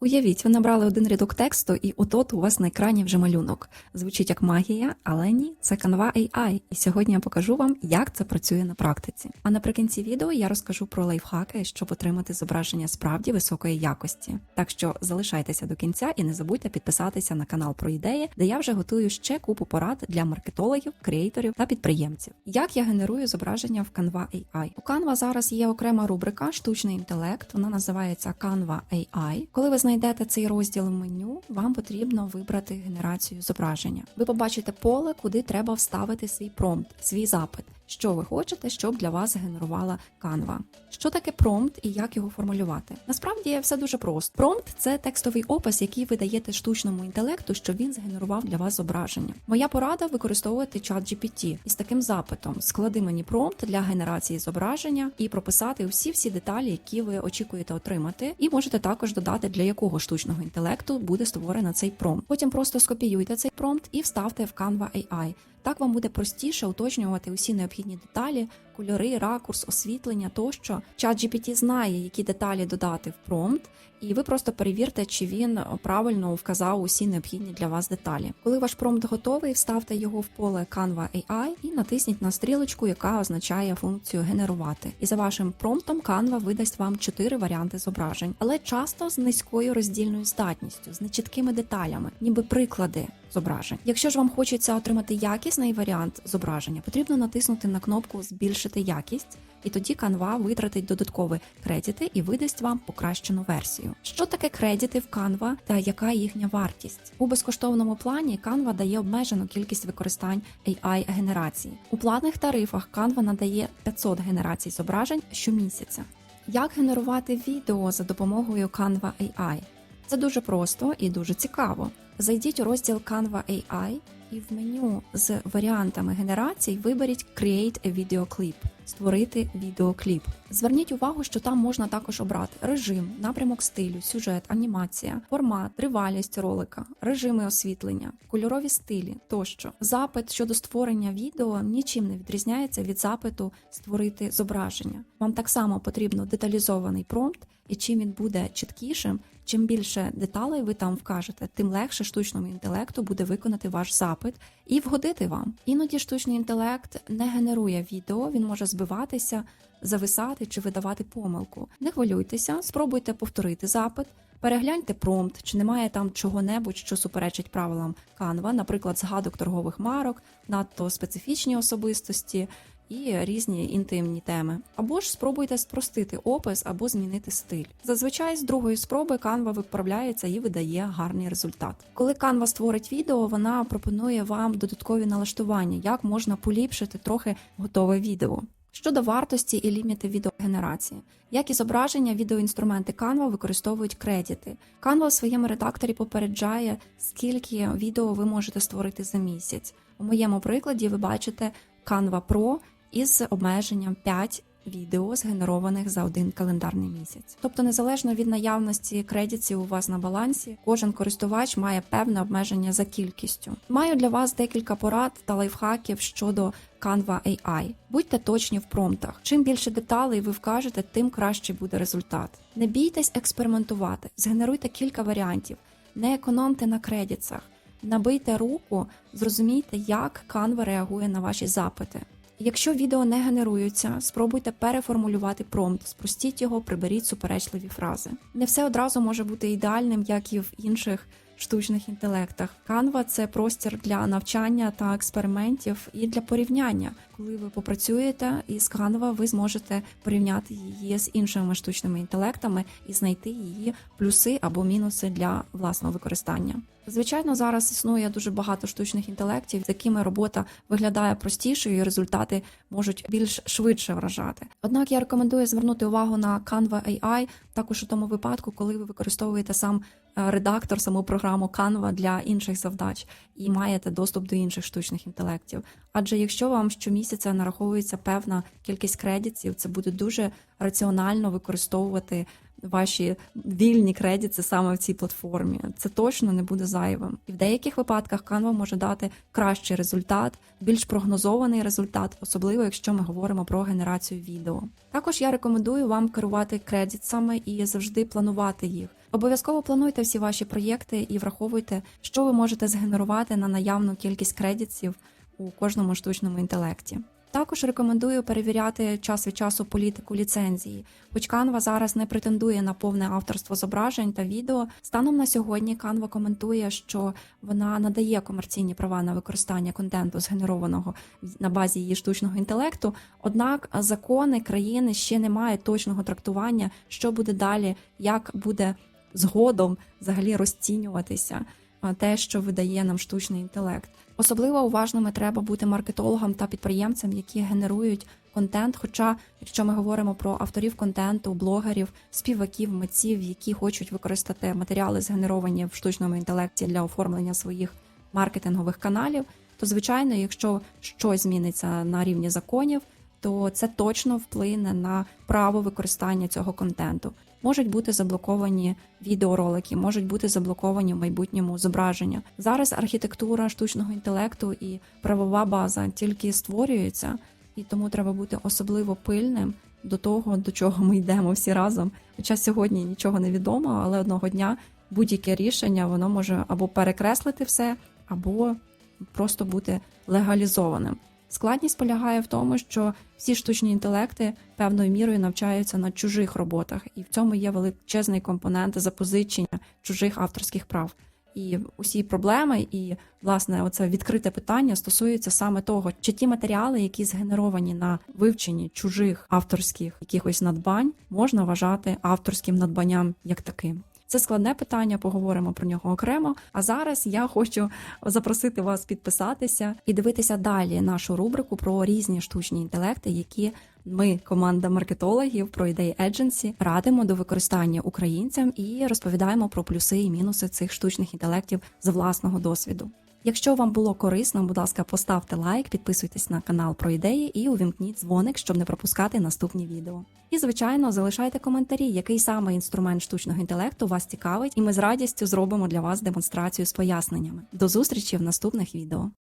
Уявіть, ви набрали один рядок тексту, і отот у вас на екрані вже малюнок. Звучить як магія, але ні, це Canva AI. І сьогодні я покажу вам, як це працює на практиці. А наприкінці відео я розкажу про лайфхаки, щоб отримати зображення справді високої якості. Так що залишайтеся до кінця і не забудьте підписатися на канал про ідеї, де я вже готую ще купу порад для маркетологів, креаторів та підприємців. Як я генерую зображення в Canva AI? У Canva зараз є окрема рубрика штучний інтелект. Вона називається Canva AI. Коли ви знайдете цей розділ в меню, вам потрібно вибрати генерацію зображення. Ви побачите поле, куди треба вставити свій промпт, свій запит. Що ви хочете, щоб для вас генерувала Canva? Що таке промпт і як його формулювати? Насправді все дуже просто. Промпт це текстовий опис, який ви даєте штучному інтелекту, щоб він згенерував для вас зображення. Моя порада використовувати чат GPT із таким запитом: склади мені промпт для генерації зображення і прописати всі всі деталі, які ви очікуєте отримати. І можете також додати, для якого штучного інтелекту буде створено цей промпт. Потім просто скопіюйте цей промпт і вставте в Canva AI. Так вам буде простіше уточнювати усі необхідні деталі, кольори, ракурс, освітлення тощо. ChatGPT GPT знає, які деталі додати в промпт, і ви просто перевірте, чи він правильно вказав усі необхідні для вас деталі. Коли ваш промпт готовий, вставте його в поле Canva AI і натисніть на стрілочку, яка означає функцію генерувати. І за вашим промптом Canva видасть вам чотири варіанти зображень, але часто з низькою роздільною здатністю, з нечіткими деталями, ніби приклади зображень. Якщо ж вам хочеться отримати якісний варіант зображення, потрібно натиснути на кнопку Збільшити якість. І тоді Canva витратить додаткові кредити і видасть вам покращену версію. Що таке кредити в Canva та яка їхня вартість? У безкоштовному плані Canva дає обмежену кількість використань AI генерації. У платних тарифах Canva надає 500 генерацій зображень щомісяця. Як генерувати відео за допомогою Canva AI? Це дуже просто і дуже цікаво. Зайдіть у розділ Canva AI і в меню з варіантами генерацій виберіть Create a Video Clip створити відеокліп. Зверніть увагу, що там можна також обрати режим, напрямок стилю, сюжет, анімація, формат, тривалість ролика, режими освітлення, кольорові стилі тощо. Запит щодо створення відео нічим не відрізняється від запиту створити зображення. Вам так само потрібно деталізований промпт, і чим він буде чіткішим, чим більше деталей ви там вкажете, тим легше штучному інтелекту буде виконати ваш запит і вгодити вам. Іноді штучний інтелект не генерує відео, він може збиватися, зависати чи видавати помилку. Не хвилюйтеся, спробуйте повторити запит. Перегляньте промпт, чи немає там чого-небудь, що суперечить правилам Canva, наприклад, згадок торгових марок, надто специфічні особистості і різні інтимні теми. Або ж спробуйте спростити опис або змінити стиль. Зазвичай з другої спроби Canva виправляється і видає гарний результат. Коли Canva створить відео, вона пропонує вам додаткові налаштування, як можна поліпшити трохи готове відео. Щодо вартості і ліміти відеогенерації, як і зображення, відеоінструменти Canva використовують кредити. Canva у своєму редакторі попереджає, скільки відео ви можете створити за місяць. У моєму прикладі ви бачите Canva Pro із обмеженням 5 відео, згенерованих за один календарний місяць. Тобто, незалежно від наявності кредитів у вас на балансі, кожен користувач має певне обмеження за кількістю. Маю для вас декілька порад та лайфхаків щодо Canva AI. Будьте точні в промптах. Чим більше деталей ви вкажете, тим краще буде результат. Не бійтесь експериментувати, згенеруйте кілька варіантів, не економте на кредитах. Набийте руку, зрозумійте, як Canva реагує на ваші запити. Якщо відео не генеруються, спробуйте переформулювати промпт, спростіть його, приберіть суперечливі фрази. Не все одразу може бути ідеальним, як і в інших штучних інтелектах. Canva – це простір для навчання та експериментів і для порівняння. Коли ви попрацюєте із Canva, ви зможете порівняти її з іншими штучними інтелектами і знайти її плюси або мінуси для власного використання. Звичайно, зараз існує дуже багато штучних інтелектів, з якими робота виглядає простішою, і результати можуть більш швидше вражати. Однак я рекомендую звернути увагу на Canva AI, також у тому випадку, коли ви використовуєте сам е, редактор, саму програму Canva для інших завдач і маєте доступ до інших штучних інтелектів. Адже якщо вам щомісяця нараховується певна кількість кредитів, це буде дуже раціонально використовувати ваші вільні кредити саме в цій платформі. Це точно не буде зайвим. І в деяких випадках Canva може дати кращий результат, більш прогнозований результат, особливо якщо ми говоримо про генерацію відео. Також я рекомендую вам керувати кредитами і завжди планувати їх. Обов'язково плануйте всі ваші проєкти і враховуйте, що ви можете згенерувати на наявну кількість кредитів у кожному штучному інтелекті. Також рекомендую перевіряти час від часу політику ліцензії, хоч Canva зараз не претендує на повне авторство зображень та відео. Станом на сьогодні Canva коментує, що вона надає комерційні права на використання контенту, згенерованого на базі її штучного інтелекту. Однак закони країни ще не мають точного трактування, що буде далі, як буде згодом взагалі розцінюватися те, що видає нам штучний інтелект. Особливо уважними треба бути маркетологам та підприємцям, які генерують контент. Хоча, якщо ми говоримо про авторів контенту, блогерів, співаків, митців, які хочуть використати матеріали, згенеровані в штучному інтелекті для оформлення своїх маркетингових каналів, то звичайно, якщо щось зміниться на рівні законів, то це точно вплине на право використання цього контенту. Можуть бути заблоковані відеоролики, можуть бути заблоковані в майбутньому зображення. Зараз архітектура штучного інтелекту і правова база тільки створюється, і тому треба бути особливо пильним до того, до чого ми йдемо всі разом. Хоча сьогодні нічого не відомо, але одного дня будь-яке рішення воно може або перекреслити все, або просто бути легалізованим. Складність полягає в тому, що всі штучні інтелекти певною мірою навчаються на чужих роботах, і в цьому є величезний компонент запозичення чужих авторських прав. І усі проблеми, і власне оце відкрите питання стосується саме того, чи ті матеріали, які згенеровані на вивченні чужих авторських якихось надбань, можна вважати авторським надбанням як таким. Це складне питання, поговоримо про нього окремо. А зараз я хочу запросити вас підписатися і дивитися далі нашу рубрику про різні штучні інтелекти, які ми, команда маркетологів про ідеї Agency, радимо до використання українцям і розповідаємо про плюси і мінуси цих штучних інтелектів з власного досвіду. Якщо вам було корисно, будь ласка, поставте лайк, підписуйтесь на канал про ідеї і увімкніть дзвоник, щоб не пропускати наступні відео. І, звичайно, залишайте коментарі, який саме інструмент штучного інтелекту вас цікавить, і ми з радістю зробимо для вас демонстрацію з поясненнями. До зустрічі в наступних відео.